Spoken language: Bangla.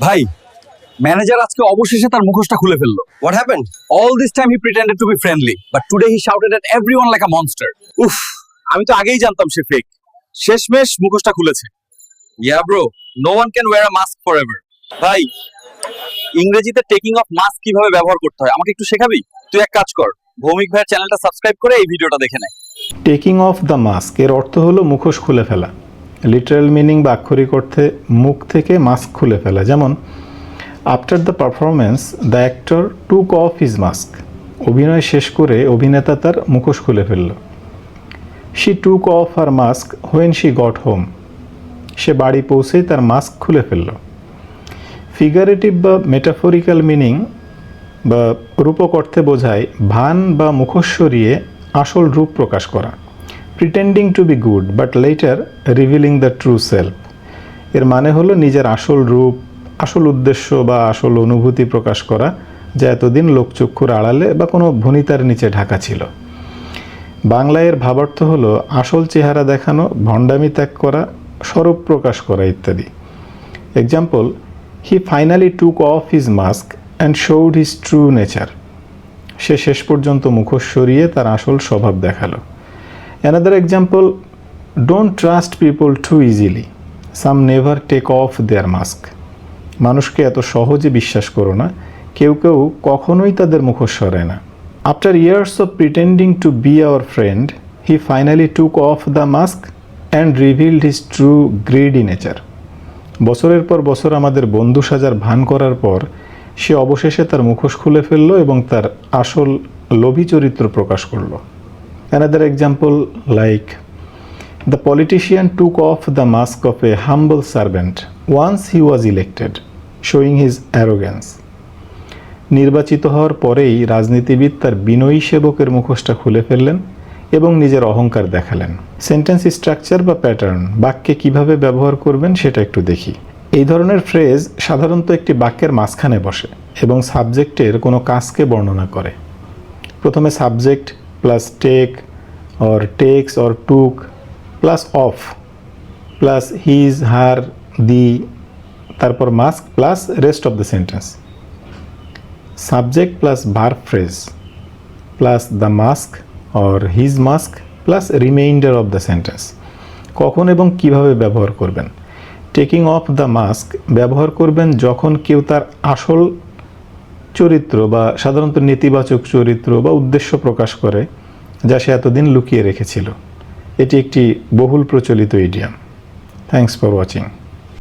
ভাই ম্যানেজার আজকে অবশেষে তার মুখোশটা খুলে ফেলল। What happened? All this time he pretended to be friendly but today he shouted at everyone like a monster উফ আমি তো আগেই জানতাম সে ফেক শেষমেশ মুখোশটা খুলেছে। Ya bro no one can wear a mask forever ভাই ইংরেজিতে টেকিং অফ মাস্ক কীভাবে ব্যবহার করতে হয়? আমাকে একটু শেখাবি? তুই এক কাজ কর। ভৌমিক ভাইয়ের চ্যানেলটা সাবস্ক্রাইব করে এই ভিডিওটা দেখে নে। টেকিং অফ দ্য মাস্ক এর অর্থ হলো মুখোশ খুলে ফেলা। লিটারাল মিনিং বা আক্ষরিক অর্থে মুখ থেকে মাস্ক খুলে ফেলা। যেমন after the performance the actor took off his mask অভিনয় শেষ করে অভিনেতা তার মুখোশ খুলে ফেলল। She took off her mask when she got home সে বাড়ি পৌঁছেই তার মাস্ক খুলে ফেলল। ফিগারেটিভ বা মেটাফরিক্যাল মিনিং বা রূপক অর্থে বোঝায় ভান বা মুখোশ সরিয়ে আসল রূপ প্রকাশ করা। Pretending to be good but later revealing the true self এর মানে হলো নিজের আসল রূপ, আসল উদ্দেশ্য বা আসল অনুভূতি প্রকাশ করা, যা এতদিন লোকচক্ষুর আড়ালে বা কোনো ভনিতার নিচে ঢাকা ছিল। বাংলায় এর ভাবার্থ হলো আসল চেহারা দেখানো, ভণ্ডামি ত্যাগ করা, স্বরূপ প্রকাশ করা ইত্যাদি। Example he finally took off his mask and showed his true nature সে শেষ পর্যন্ত মুখোশ সরিয়ে তার আসল স্বভাব দেখাল। Another example don't trust people too easily some never take off their mask মানুষকে এত সহজে বিশ্বাস করো না, কেউ কেউ কখনোই তাদের মুখোশ সরায় না। After years of pretending to be our friend he finally took off the mask and revealed his true greedy nature বছরের পর বছর আমাদের বন্ধু সাজার ভান করার পর, সে অবশেষে তার মুখোশ খুলে ফেলল এবং তার আসল লোভী চরিত্র প্রকাশ করল। Another example like the politician took off the mask of a humble servant once he was elected showing his arrogance নির্বাচিত হওয়ার পরেই রাজনীতিবিদ তার বিনয়ী সেবকের মুখোশটা খুলে ফেললেন এবং নিজের অহংকার দেখালেন। সেন্টেন্স স্ট্রাকচার বা প্যাটার্ন বাক্যে কীভাবে ব্যবহার করবেন সেটা একটু দেখি। এই ধরনের ফ্রেজ সাধারণত একটি বাক্যের মাঝখানে বসে এবং সাবজেক্টের কোনো কাজকে বর্ণনা করে। প্রথমে subject plus take or takes or took plus off plus his her the তারপর mask plus rest of the sentence subject plus verb phrase plus the mask or his mask plus remainder of the sentence কখন এবং কীভাবে ব্যবহার করবেন? টেকিং অফ দ্য মাস্ক ব্যবহার করবেন যখন কেউ তার আসল চরিত্র বা সাধারণত নেতিবাচক চরিত্র বা উদ্দেশ্য প্রকাশ করে যা সে এতদিন লুকিয়ে রেখেছিল। এটি একটি বহুল প্রচলিত ইডিয়াম থ্যাংকস ফর ওয়াচিং